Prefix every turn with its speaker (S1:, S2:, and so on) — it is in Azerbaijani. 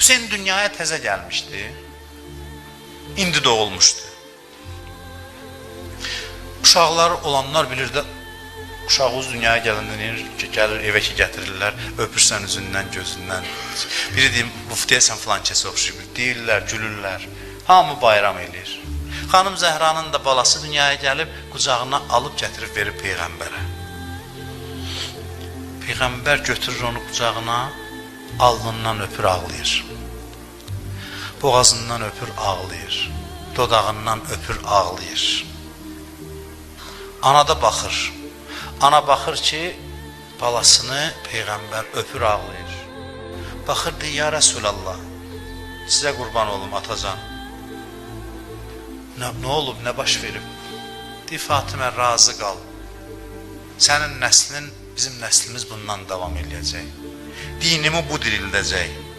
S1: Hüseyn dünyaya təzə gəlmişdi. İndi doğulmuşdu. Uşaqlar olanlar bilir də uşağınız dünyaya gələndə deyir ki, gəlir evə ki gətirirlər, öpürsən üzündən, gözündən. Biri deyim, buftiyəsən filan kəsə oxşayır. Deyirlər, gülürlər. Hamı bayram eləyir. Xanım Zəhranın da balası dünyaya gəlib qucağına alıb gətirib verir peyğəmbərə. Peyğəmbər götürür onu qucağına, alnından öpür ağlayır. Boğazından öpür ağlayır. Dodağından öpür ağlayır. Ana da baxır. Ana baxır ki, balasını peyğəmbər öpür ağlayır. Baxır deyir, ya Rəsulallah, sizə qurban olum atacan. Nə, nə olub, nə baş verib? Deyir, Fatimə razı qal. Sənin nəslin, bizim nəslimiz bundan davam eləyəcək. Dinimi bu dirildəcək.